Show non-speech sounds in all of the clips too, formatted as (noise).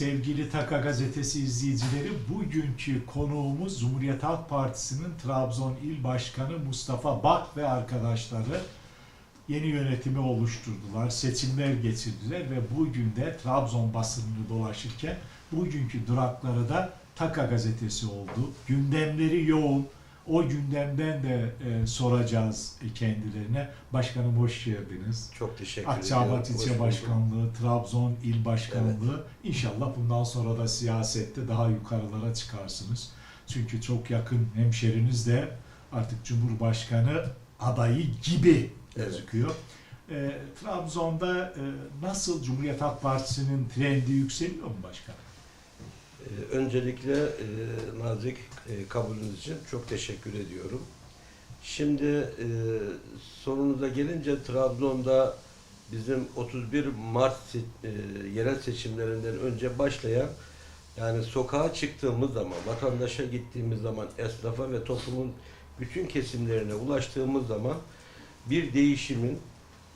Sevgili Taka Gazetesi izleyicileri, bugünkü konuğumuz Cumhuriyet Halk Partisi'nin Trabzon İl Başkanı Mustafa Bak ve arkadaşları yeni yönetimi oluşturdular, seçimler geçirdiler ve bugün de Trabzon basınını dolaşırken bugünkü durakları da Taka Gazetesi oldu. Gündemleri yoğun. O gündemden de e, soracağız kendilerine. Başkanım hoş geldiniz. Çok teşekkür Akçabat. Hoş İlçe. Başkanlığı, Trabzon İl Başkanlığı. İnşallah bundan sonra da siyasette daha yukarılara çıkarsınız. Çünkü çok yakın hemşeriniz de artık Cumhurbaşkanı adayı gibi Evet. gözüküyor. Ee, Trabzon'da e, nasıl Cumhuriyet Halk Partisi'nin trendi yükseliyor mu başkanım? Ee, öncelikle e, nazik e, kabulünüz için çok teşekkür ediyorum. Şimdi e, sorunuza gelince Trabzon'da bizim 31 Mart yerel seçimlerinden önce başlayan yani sokağa çıktığımız zaman, vatandaşa gittiğimiz zaman, esnafa ve toplumun bütün kesimlerine ulaştığımız zaman bir değişimin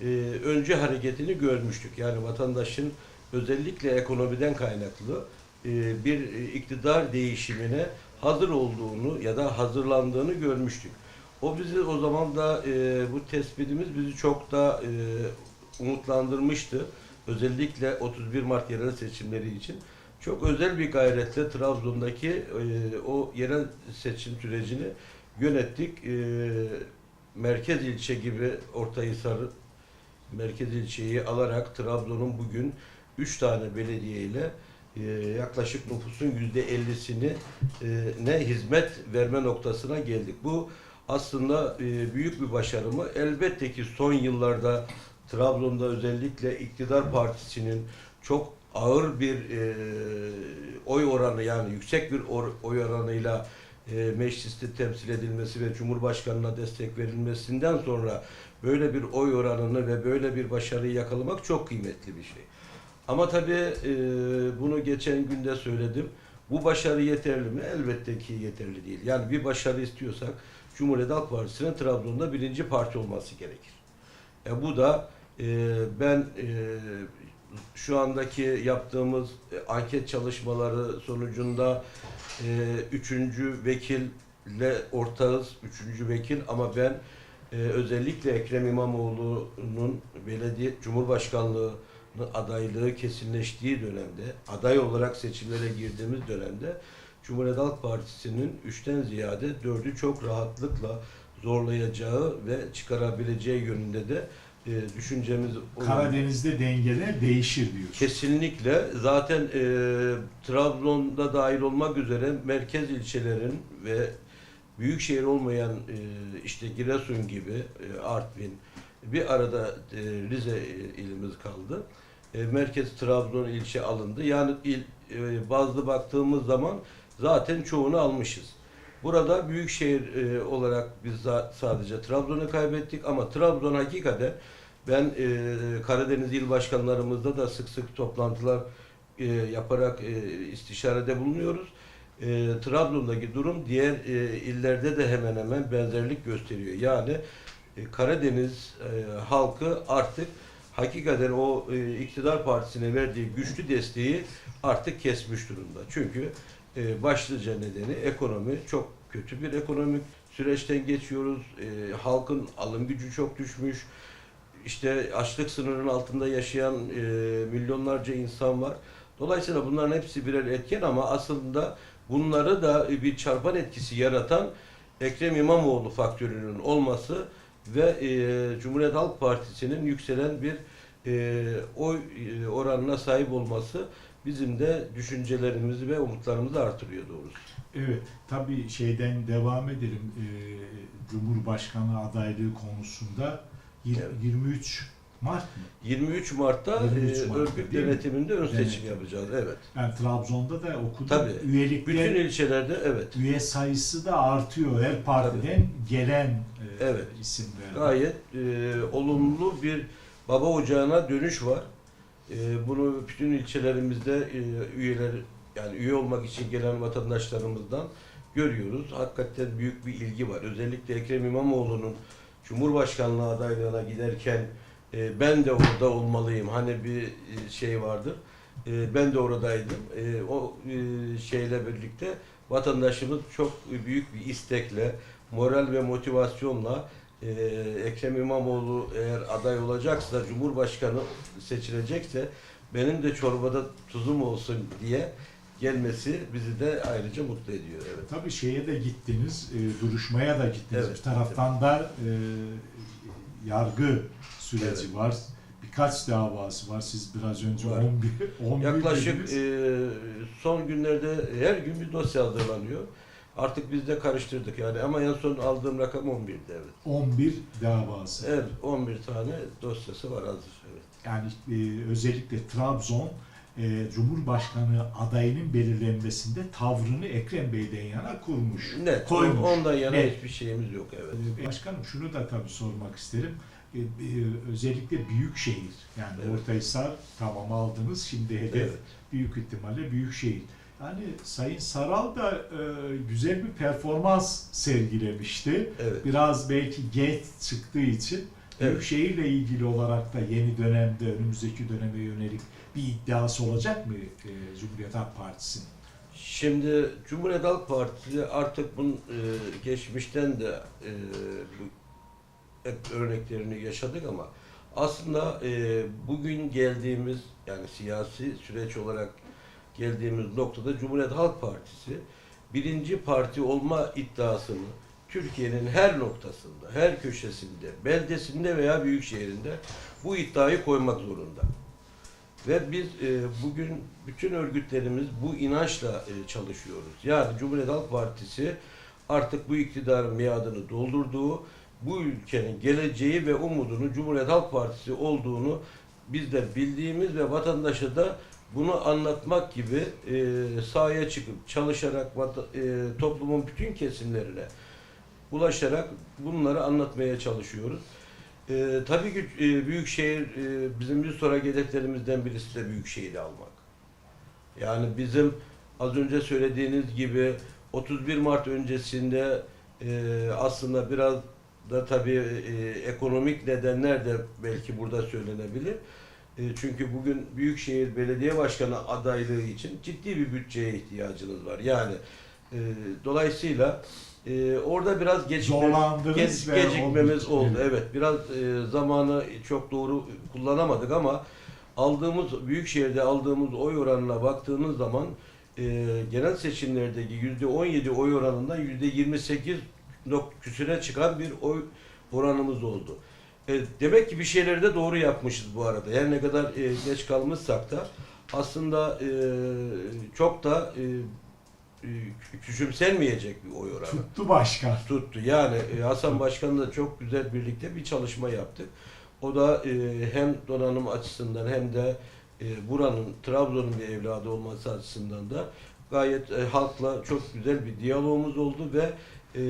e, öncü hareketini görmüştük. Yani vatandaşın özellikle ekonomiden kaynaklı e, bir iktidar değişimine hazır olduğunu ya da hazırlandığını görmüştük. O bizi o zaman da e, bu tespitimiz bizi çok da e, umutlandırmıştı. Özellikle 31 Mart yerel seçimleri için çok özel bir gayretle Trabzon'daki e, o yerel seçim sürecini yönettik. E, merkez ilçe gibi Ortahisar merkez ilçeyi alarak Trabzon'un bugün 3 tane belediye ile yaklaşık nüfusun %50'sini e, ne hizmet verme noktasına geldik. Bu aslında e, büyük bir başarı mı? Elbette ki son yıllarda Trabzon'da özellikle iktidar partisinin çok ağır bir e, oy oranı yani yüksek bir oy oranıyla e, mecliste temsil edilmesi ve Cumhurbaşkanı'na destek verilmesinden sonra böyle bir oy oranını ve böyle bir başarıyı yakalamak çok kıymetli bir şey. Ama tabii e, bunu geçen günde söyledim. Bu başarı yeterli mi? Elbette ki yeterli değil. Yani bir başarı istiyorsak Cumhuriyet Halk Partisi'nin Trabzon'da birinci parti olması gerekir. E, bu da e, ben e, şu andaki yaptığımız e, anket çalışmaları sonucunda e, üçüncü vekille ortağız, üçüncü vekil ama ben e, özellikle Ekrem İmamoğlu'nun belediye cumhurbaşkanlığı adaylığı kesinleştiği dönemde, aday olarak seçimlere girdiğimiz dönemde Cumhuriyet Halk Partisi'nin üçten ziyade dördü çok rahatlıkla zorlayacağı ve çıkarabileceği yönünde de e, düşüncemiz olan- Karadeniz'de dengeler değişir diyor. Kesinlikle. Zaten e, Trabzon'da dahil olmak üzere merkez ilçelerin ve büyük şehir olmayan e, işte Giresun gibi e, Artvin bir arada e, Rize ilimiz kaldı. E, merkez Trabzon ilçe alındı. Yani il e, bazlı baktığımız zaman zaten çoğunu almışız. Burada büyük şehir e, olarak biz sadece Trabzon'u kaybettik ama Trabzon hakikaten ben e, Karadeniz il başkanlarımızda da sık sık toplantılar e, yaparak e, istişarede bulunuyoruz. E, Trabzon'daki durum diğer e, illerde de hemen hemen benzerlik gösteriyor. Yani e, Karadeniz e, halkı artık hakikaten o e, iktidar partisine verdiği güçlü desteği artık kesmiş durumda. Çünkü başlıca nedeni ekonomi çok kötü bir ekonomik süreçten geçiyoruz. Halkın alım gücü çok düşmüş. İşte açlık sınırının altında yaşayan e, milyonlarca insan var. Dolayısıyla bunların hepsi birer etken ama aslında bunları da bir çarpan etkisi yaratan Ekrem İmamoğlu faktörünün olması ve e, Cumhuriyet Halk Partisi'nin yükselen bir e, oy e, oranına sahip olması bizim de düşüncelerimizi ve umutlarımızı artırıyor doğrusu. Evet, tabii şeyden devam edelim. Ee, Cumhurbaşkanı adaylığı konusunda Evet. 23 Mart mı? 23 Mart'ta 23 e, Mart'ta örgüt denetiminde ön seçim Denetim. yapacağız. Evet. Yani Trabzon'da da okudum. Tabii. Üyelikler, Bütün ilçelerde evet. üye sayısı da artıyor. Her partiden gelen e, Evet. isimler. Gayet e, olumlu bir baba ocağına dönüş var. E, bunu bütün ilçelerimizde e, üyeler yani üye olmak için gelen vatandaşlarımızdan görüyoruz. Hakikaten büyük bir ilgi var. Özellikle Ekrem İmamoğlu'nun Cumhurbaşkanlığı adaylığına giderken e, ben de orada olmalıyım. Hani bir e, şey vardır. E, ben de oradaydım. E, o e, şeyle birlikte vatandaşımız çok büyük bir istekle, moral ve motivasyonla e, Ekrem İmamoğlu eğer aday olacaksa, Cumhurbaşkanı seçilecekse benim de çorbada tuzum olsun diye gelmesi bizi de ayrıca mutlu ediyor. Evet. Tabii şeye de gittiniz, e, duruşmaya da gittiniz. Evet. Bir taraftan da e, yargı süreci Evet. var. Birkaç davası var. Siz biraz önce Var. 11 11 Yaklaşık dediniz. e, son günlerde her gün bir dosya hazırlanıyor. Artık biz de karıştırdık yani ama en son aldığım rakam 11'di evet. 11 davası. Evet 11 tane dosyası var hazır. Evet. Yani e, özellikle Trabzon e, Cumhurbaşkanı adayının belirlenmesinde tavrını Ekrem Bey'den yana kurmuş. Net. Koymuş. Ondan yana Net. hiçbir şeyimiz yok evet. Başkanım şunu da tabii sormak isterim. E, Özellikle büyük şehir. Yani Evet. Ortahisar tamam aldınız. Şimdi hedef Evet. büyük ihtimalle büyük şehir. Yani Sayın Saral da e, güzel bir performans sergilemişti. Evet. Biraz belki geç çıktığı için Evet. Büyükşehir'le ilgili olarak da yeni dönemde, önümüzdeki döneme yönelik bir iddiası olacak mı e, Cumhuriyet Halk Partisi'nin? Şimdi Cumhuriyet Halk Partisi artık bunun e, geçmişten de e, bu, hep örneklerini yaşadık ama aslında e, bugün geldiğimiz yani siyasi süreç olarak geldiğimiz noktada Cumhuriyet Halk Partisi birinci parti olma iddiasını Türkiye'nin her noktasında, her köşesinde, beldesinde veya büyük şehrinde bu iddiayı koymak zorunda. Ve biz e, bugün bütün örgütlerimiz bu inançla e, çalışıyoruz. Yani Cumhuriyet Halk Partisi artık bu iktidarın miadını doldurduğu, bu ülkenin geleceği ve umudunun Cumhuriyet Halk Partisi olduğunu bizler bildiğimiz ve vatandaşa da bunu anlatmak gibi e, sahaya çıkıp çalışarak e, toplumun bütün kesimlerine ulaşarak bunları anlatmaya çalışıyoruz. Ee, tabii ki e, Büyükşehir e, bizim bir sonraki hedeflerimizden birisi de Büyükşehir'i almak. Yani bizim az önce söylediğiniz gibi 31 Mart öncesinde e, aslında biraz da tabii e, ekonomik nedenler de belki burada söylenebilir. E, çünkü bugün Büyükşehir Belediye Başkanı adaylığı için ciddi bir bütçeye ihtiyacınız var. Yani e, dolayısıyla e, orada biraz gecikme, Zorlandınız Ge- ve gecikmemiz oldu. oldu. Evet, biraz e, zamanı çok doğru kullanamadık ama aldığımız büyükşehirde aldığımız oy oranına baktığımız zaman e, genel seçimlerdeki yüzde 17 oy oranından yüzde 28 küsüre çıkan bir oy oranımız oldu. E, demek ki bir şeyleri de doğru yapmışız bu arada. Her ne kadar e, geç kalmışsak da aslında e, çok da e, e, küçümsenmeyecek bir oy oranı Tuttu başkan. tuttu. Yani e, Hasan Başkan'la çok güzel birlikte bir çalışma yaptık. O da e, hem donanım açısından hem de e, buranın Trabzon'un bir evladı olması açısından da gayet e, halkla çok güzel bir diyalogumuz oldu ve e,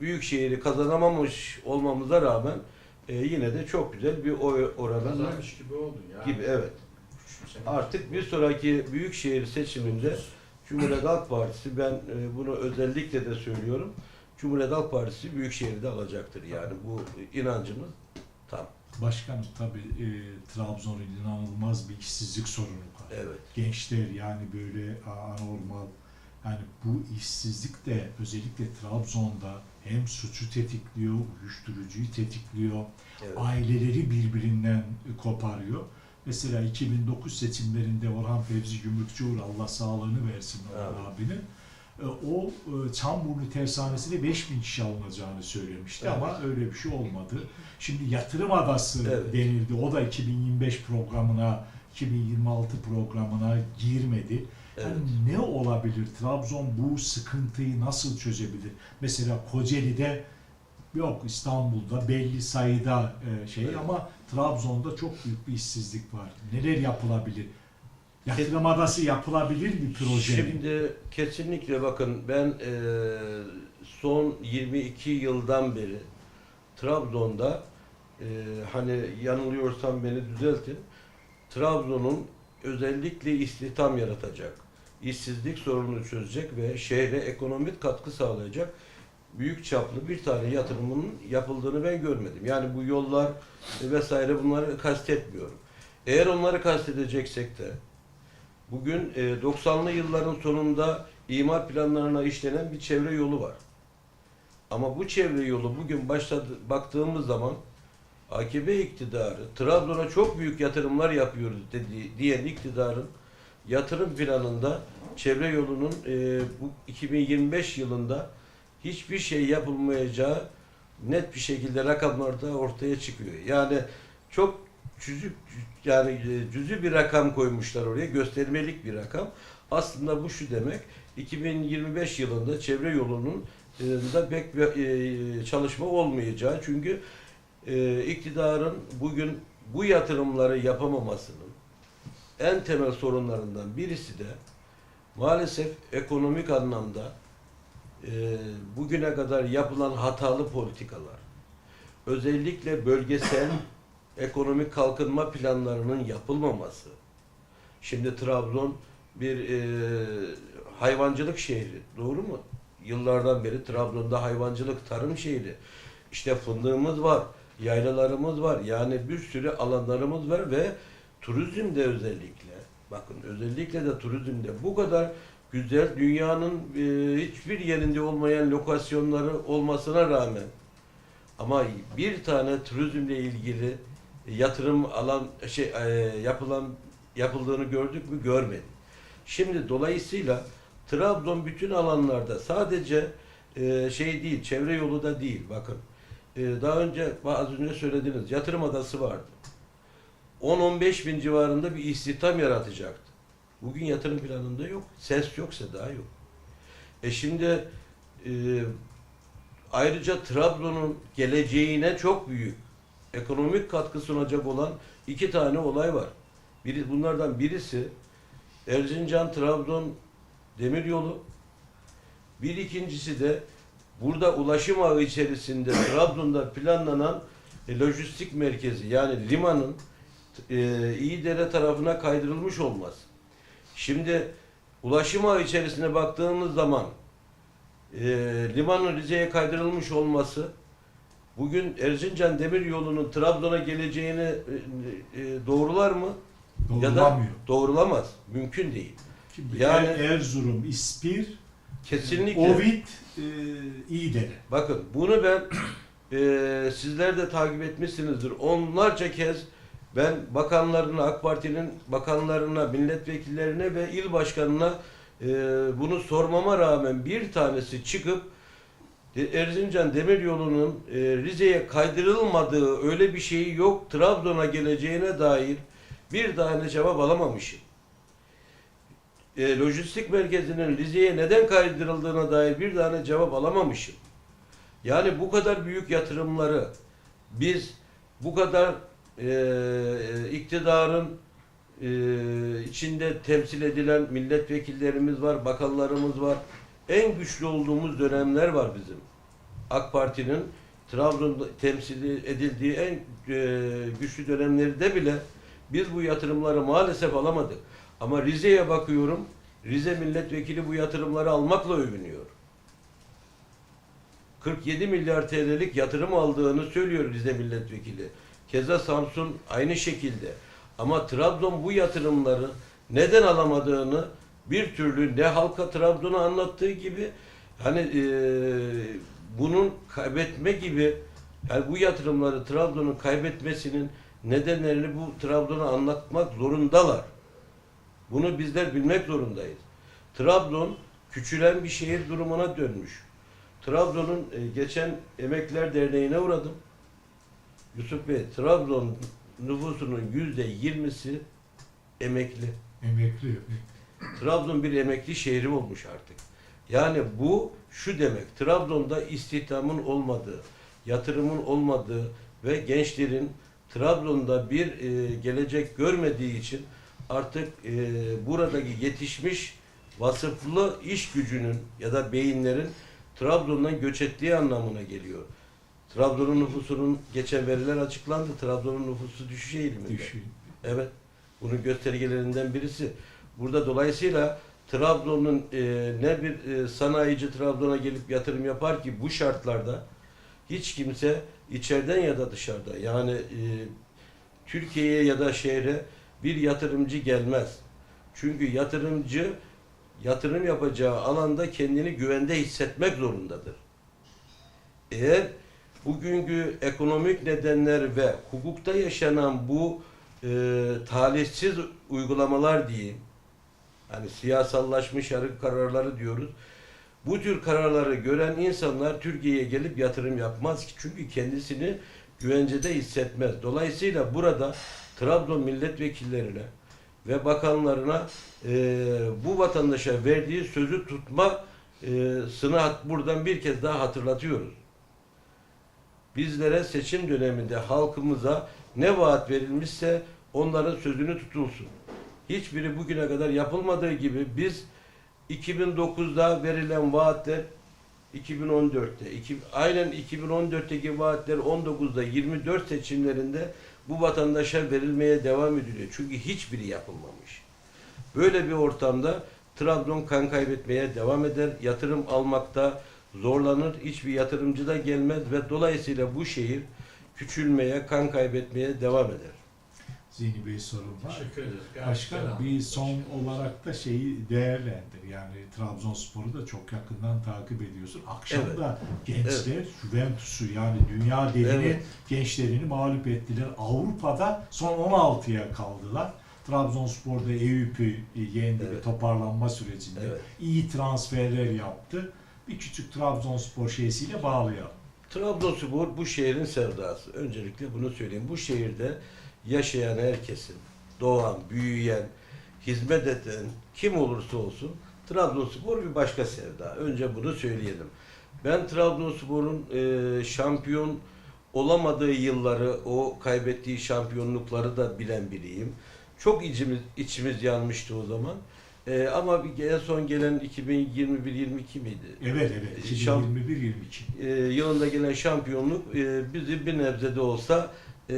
büyük şehri kazanamamış olmamıza rağmen e, yine de çok güzel bir oy oranı Kazanmış gibi oldun ya. gibi evet. Artık bir sonraki büyükşehir seçiminde Cumhuriyet Halk Partisi ben e, bunu özellikle de söylüyorum. Cumhuriyet Halk Partisi Büyükşehir'de alacaktır yani bu inancımız tam. Başkanım tabii e, Trabzon'un inanılmaz bir işsizlik sorunu var. Evet. Gençler yani böyle anormal yani bu işsizlik de özellikle Trabzon'da hem suçu tetikliyor, uyuşturucuyu tetikliyor, Evet. aileleri birbirinden koparıyor. Mesela 2009 seçimlerinde Orhan Fevzi Gümrükçüoğlu Allah sağlığını versin Orhan Evet. abinin. e, O e, Çamburnu Tersanesi'ne 5000 kişi alınacağını söylemişti Evet. ama öyle bir şey olmadı. Şimdi yatırım adası Evet. denildi. O da 2025 programına, 2026 programına girmedi. Evet. Yani ne olabilir? Trabzon bu sıkıntıyı nasıl çözebilir? Mesela Kocaeli'de yok İstanbul'da belli sayıda e, şey Evet. ama Trabzon'da çok büyük bir işsizlik var. Neler yapılabilir? Yatırım adası yapılabilir bir proje. Şimdi kesinlikle bakın ben e, son 22 yıldan beri Trabzon'da e, hani yanılıyorsam beni düzeltin. Trabzon'un özellikle istihdam yaratacak, işsizlik sorununu çözecek ve şehre ekonomik katkı sağlayacak büyük çaplı bir tane yatırımın yapıldığını ben görmedim. Yani bu yollar vesaire bunları kastetmiyorum. Eğer onları kastedeceksek de bugün e, 90'lı yılların sonunda imar planlarına işlenen bir çevre yolu var. Ama bu çevre yolu bugün başladı baktığımız zaman AKP iktidarı Trabzon'a çok büyük yatırımlar yapıyoruz dediği diyen iktidarın yatırım planında çevre yolunun e, bu 2025 yılında hiçbir şey yapılmayacağı net bir şekilde rakamlarda ortaya çıkıyor. Yani çok cüzü yani e, cüzü bir rakam koymuşlar oraya göstermelik bir rakam. Aslında bu şu demek 2025 yılında çevre yolunun e, da pek bir e, çalışma olmayacağı çünkü iktidarın bugün bu yatırımları yapamamasının en temel sorunlarından birisi de maalesef ekonomik anlamda e, bugüne kadar yapılan hatalı politikalar, özellikle bölgesel ekonomik kalkınma planlarının yapılmaması. Şimdi Trabzon bir e, hayvancılık şehri, doğru mu? Yıllardan beri Trabzon'da hayvancılık, tarım şehri. İşte fındığımız var, yaylalarımız var. Yani bir sürü alanlarımız var ve turizmde özellikle, bakın özellikle de turizmde bu kadar güzel dünyanın e, hiçbir yerinde olmayan lokasyonları olmasına rağmen ama bir tane turizmle ilgili yatırım alan şey e, yapılan yapıldığını gördük mü görmedik. Şimdi dolayısıyla Trabzon bütün alanlarda sadece e, şey değil, çevre yolu da değil. Bakın e, daha önce az önce söylediniz yatırım adası vardı. 10-15 bin civarında bir istihdam yaratacaktı. Bugün yatırım planında yok. Ses yoksa daha yok. E şimdi e, ayrıca Trabzon'un geleceğine çok büyük ekonomik katkı sunacak olan iki tane olay var. Biri, bunlardan birisi Erzincan Trabzon demiryolu. Bir ikincisi de burada ulaşım ağı içerisinde Trabzon'da planlanan e, lojistik merkezi yani limanın e, İyidere tarafına kaydırılmış olması. Şimdi ulaşım ağı içerisine baktığımız zaman e, limanın Rize'ye kaydırılmış olması bugün Erzincan Demir Yolu'nun Trabzon'a geleceğini e, e, doğrular mı? Ya da doğrulamaz. Mümkün değil. Şimdi Yani- Er- Erzurum, İspir, Kesinlikle. Ovid, e, İyidere. Bakın bunu ben e, sizler de takip etmişsinizdir. Onlarca kez ben bakanlarına, AK Parti'nin bakanlarına, milletvekillerine ve il başkanına e, bunu sormama rağmen bir tanesi çıkıp Erzincan Demiryolu'nun e, Rize'ye kaydırılmadığı öyle bir şeyi yok, Trabzon'a geleceğine dair bir tane cevap alamamışım. E, lojistik merkezinin Rize'ye neden kaydırıldığına dair bir tane cevap alamamışım. Yani bu kadar büyük yatırımları biz bu kadar e, iktidarın e, içinde temsil edilen milletvekillerimiz var, bakanlarımız var. En güçlü olduğumuz dönemler var bizim. AK Parti'nin Trabzon'da temsil edildiği en e, güçlü dönemlerde bile biz bu yatırımları maalesef alamadık. Ama Rize'ye bakıyorum, Rize milletvekili bu yatırımları almakla övünüyor. 47 milyar TL'lik yatırım aldığını söylüyor Rize milletvekili. Keza Samsun aynı şekilde. Ama Trabzon bu yatırımları neden alamadığını bir türlü ne halka Trabzon'u anlattığı gibi hani e, bunun kaybetme gibi yani bu yatırımları Trabzon'un kaybetmesinin nedenlerini bu Trabzon'a anlatmak zorundalar. Bunu bizler bilmek zorundayız. Trabzon küçülen bir şehir durumuna dönmüş. Trabzon'un e, geçen Emekliler Derneği'ne uğradım. Yusuf Bey, Trabzon nüfusunun yüzde yirmisi emekli. Emekli. Trabzon bir emekli şehri olmuş artık. Yani bu şu demek, Trabzon'da istihdamın olmadığı, yatırımın olmadığı ve gençlerin Trabzon'da bir e, gelecek görmediği için artık e, buradaki yetişmiş vasıflı iş gücünün ya da beyinlerin Trabzon'dan göç ettiği anlamına geliyor. Trabzon'un nüfusunun geçen veriler açıklandı. Trabzon'un nüfusu düşüş eğiliminde. Düşün. Evet. Bunun göstergelerinden birisi. Burada dolayısıyla Trabzon'un e, ne bir e, sanayici Trabzon'a gelip yatırım yapar ki bu şartlarda hiç kimse içeriden ya da dışarıda yani e, Türkiye'ye ya da şehre bir yatırımcı gelmez. Çünkü yatırımcı yatırım yapacağı alanda kendini güvende hissetmek zorundadır. Eğer bugünkü ekonomik nedenler ve hukukta yaşanan bu e, talihsiz uygulamalar diyeyim, hani siyasallaşmış yargı kararları diyoruz. Bu tür kararları gören insanlar Türkiye'ye gelip yatırım yapmaz ki çünkü kendisini güvencede hissetmez. Dolayısıyla burada Trabzon milletvekillerine ve bakanlarına e, bu vatandaşa verdiği sözü tutma e, sını hat- buradan bir kez daha hatırlatıyoruz. Bizlere seçim döneminde halkımıza ne vaat verilmişse onların sözünü tutulsun. Hiçbiri bugüne kadar yapılmadığı gibi biz 2009'da verilen vaatler 2014'te, iki, aynen 2014'teki vaatler 19'da 24 seçimlerinde bu vatandaşa verilmeye devam ediliyor. Çünkü hiçbiri yapılmamış. Böyle bir ortamda Trabzon kan kaybetmeye devam eder. Yatırım almakta zorlanır. Hiçbir yatırımcı da gelmez ve dolayısıyla bu şehir küçülmeye, kan kaybetmeye devam eder. Zihni Bey sorun var. Teşekkür ederiz. Başkan Gayet bir son olarak da şeyi değerlendir. Yani Trabzonspor'u da çok yakından takip ediyorsun. Akşam Evet. da gençler Juventus'u yani dünya devini Evet. gençlerini mağlup ettiler. Avrupa'da son 16'ya kaldılar. Trabzonspor'da Eyüp'ü yendi Evet. bir toparlanma sürecinde. Evet. İyi transferler yaptı. Bir küçük Trabzonspor şeysiyle bağlayalım. Trabzonspor bu şehrin sevdası. Öncelikle bunu söyleyeyim. Bu şehirde yaşayan herkesin, doğan, büyüyen, hizmet eden kim olursa olsun Trabzonspor bir başka sevda. Önce bunu söyleyelim. Ben Trabzonspor'un e, şampiyon olamadığı yılları, o kaybettiği şampiyonlukları da bilen biriyim. Çok içimiz, içimiz yanmıştı o zaman. E, ama bir- en son gelen 2021-22 miydi? Evet evet. E, şam- 2021-22. e, yılında gelen şampiyonluk e, bizi bir nebze de olsa e,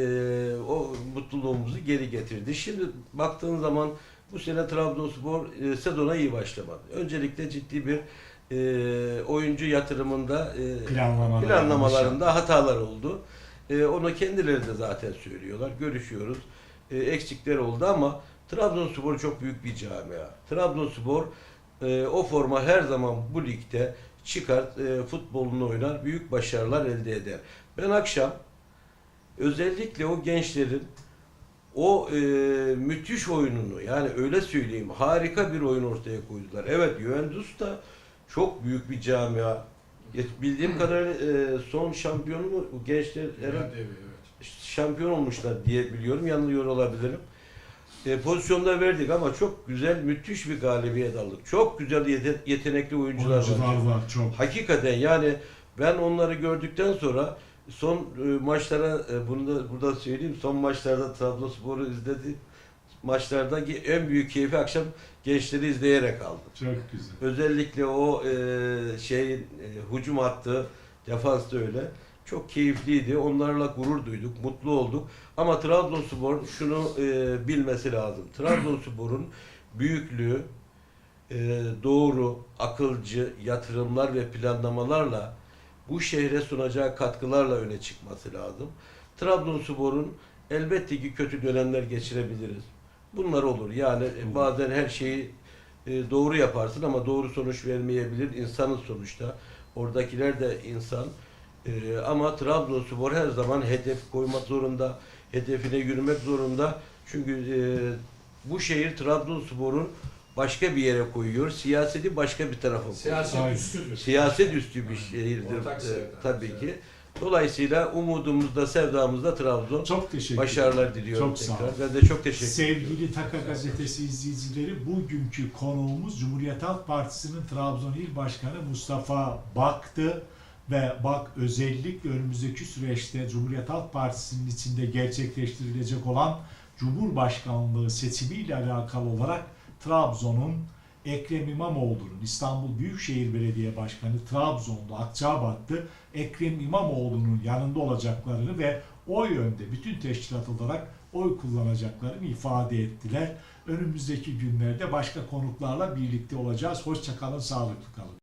o mutluluğumuzu geri getirdi. Şimdi baktığın zaman bu sene Trabzonspor e, sezona iyi başlamadı. Öncelikle ciddi bir e, oyuncu yatırımında e, Planlamalar. planlamalarında hatalar oldu. E, onu kendileri de zaten söylüyorlar. Görüşüyoruz. E, eksikler oldu ama Trabzonspor çok büyük bir camia. Trabzonspor e, o forma her zaman bu ligde çıkar, e, futbolunu oynar, büyük başarılar elde eder. Ben akşam özellikle o gençlerin o e, müthiş oyununu yani öyle söyleyeyim harika bir oyun ortaya koydular. Evet Juventus da çok büyük bir camia. Bildiğim kadarıyla e, son şampiyonu mu gençler herhalde evet. şampiyon olmuşlar diye biliyorum. Yanılıyor olabilirim. E, pozisyonda verdik ama çok güzel, müthiş bir galibiyet aldık. Çok güzel yete- yetenekli oyuncular, Oyuncular var. var çok. Hakikaten yani ben onları gördükten sonra son e, maçlara e, bunu da burada söyleyeyim. Son maçlarda Trabzonspor'u izledi. Maçlardaki en büyük keyfi akşam gençleri izleyerek aldım. Çok güzel. Özellikle o e, şey e, hücum hattı defans da öyle. Çok keyifliydi. Onlarla gurur duyduk, mutlu olduk. Ama Trabzonspor şunu e, bilmesi lazım. (clears throat) Trabzonspor'un büyüklüğü e, doğru, akılcı yatırımlar ve planlamalarla bu şehre sunacağı katkılarla öne çıkması lazım. Trabzonspor'un elbette ki kötü dönemler geçirebiliriz. Bunlar olur. Yani e, bazen her şeyi e, doğru yaparsın ama doğru sonuç vermeyebilir. İnsanın sonuçta. Oradakiler de insan. E, ama Trabzonspor her zaman hedef koymak zorunda. Hedefine yürümek zorunda. Çünkü e, bu şehir Trabzonspor'un başka bir yere koyuyor. Siyaseti başka bir tarafa koyuyor. Siyaset Aynen. üstüdür. Siyaset üstü bir şehirdir Ortak e, tabii Evet. ki. Dolayısıyla umudumuzda, sevdamızda Trabzon. Çok teşekkür. Başarılar diliyorum Çok sağ tekrar. olun. Ben de çok teşekkür ederim. Sevgili Taka Gazetesi izleyicileri bugünkü konuğumuz Cumhuriyet Halk Partisi'nin Trabzon İl Başkanı Mustafa Bak'tı ve Bak özellikle önümüzdeki süreçte Cumhuriyet Halk Partisi'nin içinde gerçekleştirilecek olan Cumhurbaşkanlığı seçimiyle alakalı olarak Trabzon'un Ekrem İmamoğlu'nun İstanbul Büyükşehir Belediye Başkanı Trabzon'da Akçabat'tı Ekrem İmamoğlu'nun yanında olacaklarını ve o yönde bütün teşkilat olarak oy kullanacaklarını ifade ettiler. Önümüzdeki günlerde başka konuklarla birlikte olacağız. Hoşçakalın, sağlıklı kalın.